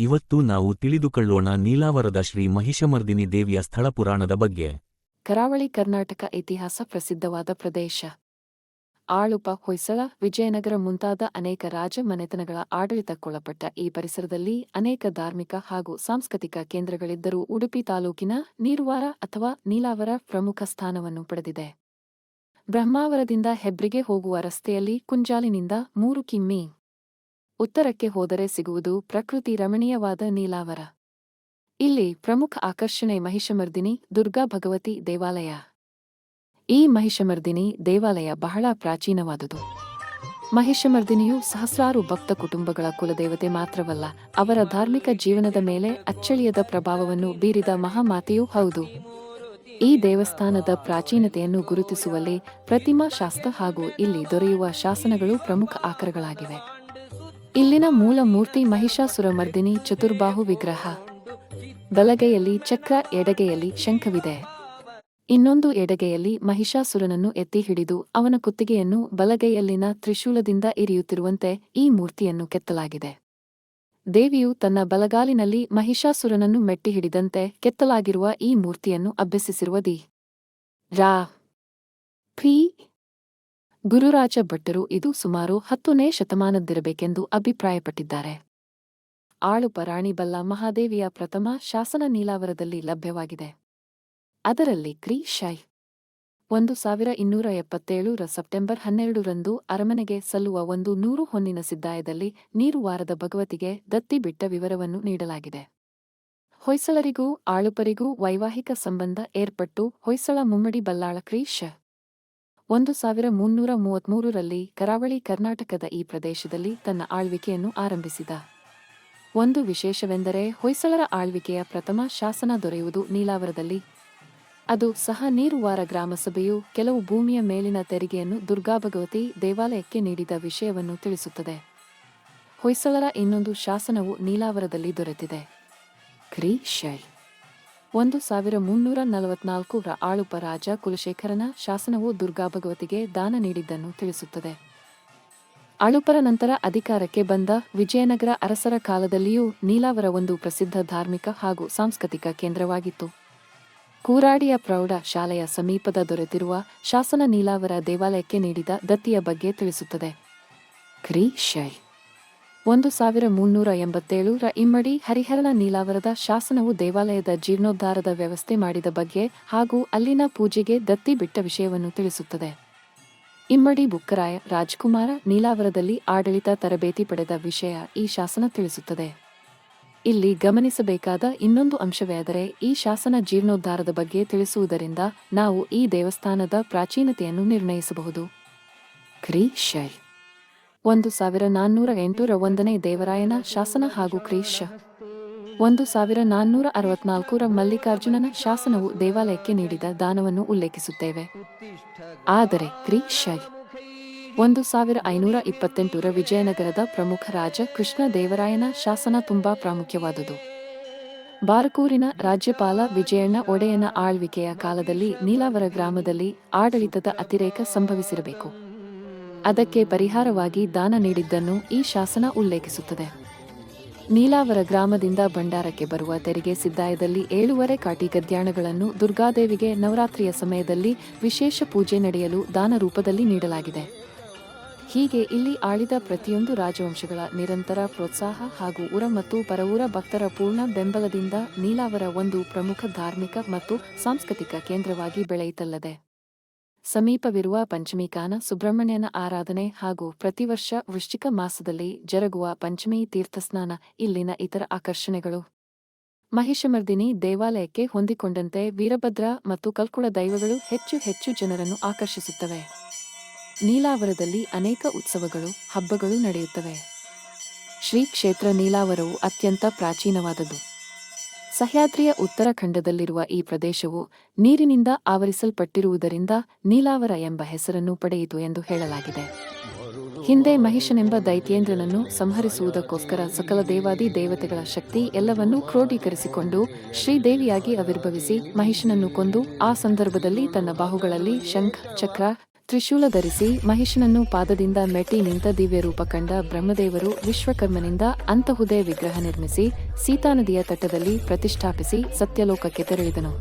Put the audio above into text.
ಇವತ್ತು ನಾವು ತಿಳಿದುಕೊಳ್ಳೋಣ ನೀಲಾವರದ ಶ್ರೀ ಮಹಿಷಮರ್ದಿನಿ ದೇವಿಯ ಸ್ಥಳ ಪುರಾಣದ ಬಗ್ಗೆ. ಕರಾವಳಿ ಕರ್ನಾಟಕ ಇತಿಹಾಸ ಪ್ರಸಿದ್ಧವಾದ ಪ್ರದೇಶ. ಆಳುಪ, ಹೊಯ್ಸಳ, ವಿಜಯನಗರ ಮುಂತಾದ ಅನೇಕ ರಾಜ ಮನೆತನಗಳ ಆಡಳಿತಕ್ಕೊಳಪಟ್ಟ ಈ ಪರಿಸರದಲ್ಲಿ ಅನೇಕ ಧಾರ್ಮಿಕ ಹಾಗೂ ಸಾಂಸ್ಕೃತಿಕ ಕೇಂದ್ರಗಳಿದ್ದರೂ ಉಡುಪಿ ತಾಲೂಕಿನ ನೀರುವಾರ ಅಥವಾ ನೀಲಾವರ ಪ್ರಮುಖ ಸ್ಥಾನವನ್ನು ಪಡೆದಿದೆ. ಬ್ರಹ್ಮಾವರದಿಂದ ಹೆಬ್ರಿಗೆ ಹೋಗುವ ರಸ್ತೆಯಲ್ಲಿ ಕುಂಜಾಲಿನಿಂದ ಮೂರು ಕಿಮ್ಮಿ ಉತ್ತರಕ್ಕೆ ಹೋದರೆ ಸಿಗುವುದು ಪ್ರಕೃತಿ ರಮಣೀಯವಾದ ನೀಲಾವರ. ಇಲ್ಲಿ ಪ್ರಮುಖ ಆಕರ್ಷಣೆ ಮಹಿಷಮರ್ದಿನಿ, ದುರ್ಗಾ ಭಗವತಿ ದೇವಾಲಯ. ಈ ಮಹಿಷಮರ್ದಿನಿ ದೇವಾಲಯ ಬಹಳ ಪ್ರಾಚೀನವಾದುದು. ಮಹಿಷಮರ್ದಿನಿಯು ಸಹಸ್ರಾರು ಭಕ್ತ ಕುಟುಂಬಗಳ ಕುಲದೇವತೆ ಮಾತ್ರವಲ್ಲ, ಅವರ ಧಾರ್ಮಿಕ ಜೀವನದ ಮೇಲೆ ಅಚ್ಚಳಿಯದ ಪ್ರಭಾವವನ್ನು ಬೀರಿದ ಮಹಾಮಾತೆಯೂ ಹೌದು. ಈ ದೇವಸ್ಥಾನದ ಪ್ರಾಚೀನತೆಯನ್ನು ಗುರುತಿಸುವಲ್ಲಿ ಪ್ರತಿಮಾ ಶಾಸ್ತ್ರ ಹಾಗೂ ಇಲ್ಲಿ ದೊರೆಯುವ ಶಾಸನಗಳು ಪ್ರಮುಖ ಆಕರಗಳಾಗಿವೆ. ಇಲ್ಲಿನ ಮೂಲ ಮೂರ್ತಿ ಮಹಿಷಾಸುರಮರ್ದಿನಿ ಚತುರ್ಬಾಹು ವಿಗ್ರಹ. ಬಲಗೈಯಲ್ಲಿ ಚಕ್ರ, ಎಡಗೆಯಲ್ಲಿ ಶಂಖವಿದೆ. ಇನ್ನೊಂದು ಎಡಗೆಯಲ್ಲಿ ಮಹಿಷಾಸುರನನ್ನು ಎತ್ತಿ ಹಿಡಿದು ಅವನ ಕುತ್ತಿಗೆಯನ್ನು ಬಲಗೈಯಲ್ಲಿನ ತ್ರಿಶೂಲದಿಂದ ಇರಿಯುತ್ತಿರುವಂತೆ ಈ ಮೂರ್ತಿಯನ್ನು ಕೆತ್ತಲಾಗಿದೆ. ದೇವಿಯು ತನ್ನ ಬಲಗಾಲಿನಲ್ಲಿ ಮಹಿಷಾಸುರನನ್ನು ಮೆಟ್ಟಿ ಹಿಡಿದಂತೆ ಕೆತ್ತಲಾಗಿರುವ ಈ ಮೂರ್ತಿಯನ್ನು ಅಭ್ಯಸಿಸಿರುವ ದಿ. ರಾ. ಫಿ ಗುರುರಾಜ ಭಟ್ಟರು ಇದು ಸುಮಾರು ಹತ್ತನೇ ಶತಮಾನದ್ದಿರಬೇಕೆಂದು ಅಭಿಪ್ರಾಯಪಟ್ಟಿದ್ದಾರೆ. ಆಳುಪ ರಾಣಿಬಲ್ಲ ಮಹಾದೇವಿಯ ಪ್ರಥಮ ಶಾಸನ ನೀಲಾವರದಲ್ಲಿ ಲಭ್ಯವಾಗಿದೆ. ಅದರಲ್ಲಿ ಕ್ರೀ ಶೈ. ಒಂದು ಸಾವಿರ ಇನ್ನೂರ ಎಪ್ಪತ್ತೇಳರ ಸೆಪ್ಟೆಂಬರ್ ಹನ್ನೆರಡರಂದು ಅರಮನೆಗೆ ಸಲ್ಲುವ ಒಂದು ನೂರು ಹೊನ್ನಿನ ಸಿದ್ದಾಯದಲ್ಲಿ ನೀರುವಾರದ ಭಗವತಿಗೆ ದತ್ತಿ ಬಿಟ್ಟ ವಿವರವನ್ನು ನೀಡಲಾಗಿದೆ. ಹೊಯ್ಸಳರಿಗೂ ಆಳುಪರಿಗೂ ವೈವಾಹಿಕ ಸಂಬಂಧ ಏರ್ಪಟ್ಟು ಹೊಯ್ಸಳ ಮುಮ್ಮಡಿ ಬಲ್ಲಾಳ ಕ್ರಿ ಒಂದು ಸಾವಿರ ಮುನ್ನೂರ ಮೂವತ್ಮೂರರಲ್ಲಿ ಕರಾವಳಿ ಕರ್ನಾಟಕದ ಈ ಪ್ರದೇಶದಲ್ಲಿ ತನ್ನ ಆಳ್ವಿಕೆಯನ್ನು ಆರಂಭಿಸಿದ. ಒಂದು ವಿಶೇಷವೆಂದರೆ ಹೊಯ್ಸಳರ ಆಳ್ವಿಕೆಯ ಪ್ರಥಮ ಶಾಸನ ದೊರೆಯುವುದು ನೀಲಾವರದಲ್ಲಿ. ಅದು ಸಹ ನೀರುವಾರ ಗ್ರಾಮಸಭೆಯು ಕೆಲವು ಭೂಮಿಯ ಮೇಲಿನ ತೆರಿಗೆಯನ್ನು ದುರ್ಗಾಭಗವತಿ ದೇವಾಲಯಕ್ಕೆ ನೀಡಿದ ವಿಷಯವನ್ನು ತಿಳಿಸುತ್ತದೆ. ಹೊಯ್ಸಳರ ಇನ್ನೊಂದು ಶಾಸನವು ನೀಲಾವರದಲ್ಲಿ ದೊರೆತಿದೆ. ಕ್ರೀ ಶೈ ಒಂದು ಸಾವಿರ ಮುನ್ನೂರ ನಲವತ್ನಾಲ್ಕರ ಆಳುಪ ರಾಜ ಕುಲಶೇಖರನ ಶಾಸನವು ದುರ್ಗಾ ಭಗವತಿಗೆ ದಾನ ನೀಡಿದ್ದನ್ನು ತಿಳಿಸುತ್ತದೆ. ಆಳುಪರ ನಂತರ ಅಧಿಕಾರಕ್ಕೆ ಬಂದ ವಿಜಯನಗರ ಅರಸರ ಕಾಲದಲ್ಲಿಯೂ ನೀಲಾವರ ಒಂದು ಪ್ರಸಿದ್ಧ ಧಾರ್ಮಿಕ ಹಾಗೂ ಸಾಂಸ್ಕೃತಿಕ ಕೇಂದ್ರವಾಗಿತ್ತು. ಕೂರಾಡಿಯ ಪ್ರೌಢ ಶಾಲೆಯ ಸಮೀಪದ ದೊರೆತಿರುವ ಶಾಸನ ನೀಲಾವರ ದೇವಾಲಯಕ್ಕೆ ನೀಡಿದ ದತ್ತಿಯ ಬಗ್ಗೆ ತಿಳಿಸುತ್ತದೆ. ಕ್ರೀ ಶೈ. ಒಂದು ಸಾವಿರ ಮುನ್ನೂರ ಎಂಬತ್ತೇಳು ರ ಇಮ್ಮಡಿ ಹರಿಹರನ ನೀಲಾವರದ ಶಾಸನವು ದೇವಾಲಯದ ಜೀರ್ಣೋದ್ಧಾರದ ವ್ಯವಸ್ಥೆ ಮಾಡಿದ ಬಗ್ಗೆ ಹಾಗೂ ಅಲ್ಲಿನ ಪೂಜೆಗೆ ದತ್ತಿ ಬಿಟ್ಟ ವಿಷಯವನ್ನು ತಿಳಿಸುತ್ತದೆ. ಇಮ್ಮಡಿ ಬುಕ್ಕರಾಯ ರಾಜ್ಕುಮಾರ ನೀಲಾವರದಲ್ಲಿ ಆಡಳಿತ ತರಬೇತಿ ಪಡೆದ ವಿಷಯ ಈ ಶಾಸನ ತಿಳಿಸುತ್ತದೆ. ಇಲ್ಲಿ ಗಮನಿಸಬೇಕಾದ ಇನ್ನೊಂದು ಅಂಶವೆಂದರೆ ಈ ಶಾಸನ ಜೀರ್ಣೋದ್ಧಾರದ ಬಗ್ಗೆ ತಿಳಿಸುವುದರಿಂದ ನಾವು ಈ ದೇವಸ್ಥಾನದ ಪ್ರಾಚೀನತೆಯನ್ನು ನಿರ್ಣಯಿಸಬಹುದು. ಕ್ರೀ ಶೈ. ಒಂದು ಸಾವಿರ ನಾನ್ನೂರ ಎಂಟರ ಒಂದನೇ ದೇವರಾಯನ ಶಾಸನ ಹಾಗೂ ಕ್ರೀಶ ಒಂದು ಸಾವಿರ ನಾನ್ನೂರ ಅರವತ್ನಾಲ್ಕರ ಮಲ್ಲಿಕಾರ್ಜುನನ ಶಾಸನವು ದೇವಾಲಯಕ್ಕೆ ನೀಡಿದ ದಾನವನ್ನು ಉಲ್ಲೇಖಿಸುತ್ತೇವೆ. ಆದರೆ ಕ್ರೀಶ ಒಂದು ಸಾವಿರ ಐನೂರ ಇಪ್ಪತ್ತೆಂಟರ ವಿಜಯನಗರದ ಪ್ರಮುಖ ರಾಜ ಕೃಷ್ಣ ದೇವರಾಯನ ಶಾಸನ ತುಂಬಾ ಪ್ರಾಮುಖ್ಯವಾದುದು. ಬಾರಕೂರಿನ ರಾಜ್ಯಪಾಲ ವಿಜಯಣ್ಣ ಒಡೆಯನ ಆಳ್ವಿಕೆಯ ಕಾಲದಲ್ಲಿ ನೀಲಾವರ ಗ್ರಾಮದಲ್ಲಿ ಆಡಳಿತದ ಅತಿರೇಕ ಸಂಭವಿಸಿರಬೇಕು. ಅದಕ್ಕೆ ಪರಿಹಾರವಾಗಿ ದಾನ ನೀಡಿದ್ದನ್ನು ಈ ಶಾಸನ ಉಲ್ಲೇಖಿಸುತ್ತದೆ. ನೀಲಾವರ ಗ್ರಾಮದಿಂದ ಭಂಡಾರಕ್ಕೆ ಬರುವ ತೆರಿಗೆ ಸಿದ್ದಾಯದಲ್ಲಿ ಏಳುವರೆ ಕಾಟಿ ಗದ್ಯಾಣಗಳನ್ನು ದುರ್ಗಾದೇವಿಗೆ ನವರಾತ್ರಿಯ ಸಮಯದಲ್ಲಿ ವಿಶೇಷ ಪೂಜೆ ನಡೆಯಲು ದಾನ ರೂಪದಲ್ಲಿ ನೀಡಲಾಗಿದೆ. ಹೀಗೆ ಇಲ್ಲಿ ಆಳಿದ ಪ್ರತಿಯೊಂದು ರಾಜವಂಶಗಳ ನಿರಂತರ ಪ್ರೋತ್ಸಾಹ ಹಾಗೂ ಉರ ಮತ್ತು ಪರವೂರ ಭಕ್ತರ ಪೂರ್ಣ ಬೆಂಬಲದಿಂದ ನೀಲಾವರ ಒಂದು ಪ್ರಮುಖ ಧಾರ್ಮಿಕ ಮತ್ತು ಸಾಂಸ್ಕೃತಿಕ ಕೇಂದ್ರವಾಗಿ ಬೆಳೆಯಿತಲ್ಲದೆ. ಸಮೀಪವಿರುವ ಪಂಚಮೀಕಾನ ಸುಬ್ರಹ್ಮಣ್ಯನ ಆರಾಧನೆ ಹಾಗೂ ಪ್ರತಿವರ್ಷ ವೃಶ್ಚಿಕ ಮಾಸದಲ್ಲಿ ಜರುಗುವ ಪಂಚಮಿ ತೀರ್ಥಸ್ನಾನ, ಇಲ್ಲಿನ ಇತರ ಆಕರ್ಷಣೆಗಳು. ಮಹಿಷಮರ್ದಿನಿ ದೇವಾಲಯಕ್ಕೆ ಹೊಂದಿಕೊಂಡಂತೆ ವೀರಭದ್ರ ಮತ್ತು ಕಲ್ಕುಳ ದೈವಗಳು ಹೆಚ್ಚು ಹೆಚ್ಚು ಜನರನ್ನು ಆಕರ್ಷಿಸುತ್ತವೆ. ನೀಲಾವರದಲ್ಲಿ ಅನೇಕ ಉತ್ಸವಗಳು, ಹಬ್ಬಗಳು ನಡೆಯುತ್ತವೆ. ಶ್ರೀ ಕ್ಷೇತ್ರ ನೀಲಾವರವು ಅತ್ಯಂತ ಪ್ರಾಚೀನವಾದದ್ದು. ಸಹ್ಯಾದ್ರಿಯ ಉತ್ತರಾಖಂಡದಲ್ಲಿರುವ ಈ ಪ್ರದೇಶವು ನೀರಿನಿಂದ ಆವರಿಸಲ್ಪಟ್ಟಿರುವುದರಿಂದ ನೀಲಾವರ ಎಂಬ ಹೆಸರನ್ನು ಪಡೆಯಿತು ಎಂದು ಹೇಳಲಾಗಿದೆ. ಹಿಂದೆ ಮಹಿಷನೆಂಬ ದೈತ್ಯೇಂದ್ರನನ್ನು ಸಂಹರಿಸುವುದಕ್ಕೋಸ್ಕರ ಸಕಲ ದೇವಾದಿ ದೇವತೆಗಳ ಶಕ್ತಿ ಎಲ್ಲವನ್ನೂ ಕ್ರೋಢೀಕರಿಸಿಕೊಂಡು ಶ್ರೀದೇವಿಯಾಗಿ ಆವಿರ್ಭವಿಸಿ ಮಹಿಷನನ್ನು ಕೊಂದು ಆ ಸಂದರ್ಭದಲ್ಲಿ ತನ್ನ ಬಾಹುಗಳಲ್ಲಿ ಶಂಖ, ಚಕ್ರ ತ್ರಿಶೂಲ ಧರಿಸಿ ಮಹಿಷನನ್ನು ಪಾದದಿಂದ ಮೆಟ್ಟಿ ನಿಂತ ದಿವ್ಯ ರೂಪ ಕಂಡ ಬ್ರಹ್ಮದೇವರು ವಿಶ್ವಕರ್ಮನಿಂದ ಅಂತಹುದೇ ವಿಗ್ರಹ ನಿರ್ಮಿಸಿ ಸೀತಾನದಿಯ ತಟದಲ್ಲಿ ಪ್ರತಿಷ್ಠಾಪಿಸಿ ಸತ್ಯಲೋಕಕ್ಕೆ ತೆರಳಿದನು.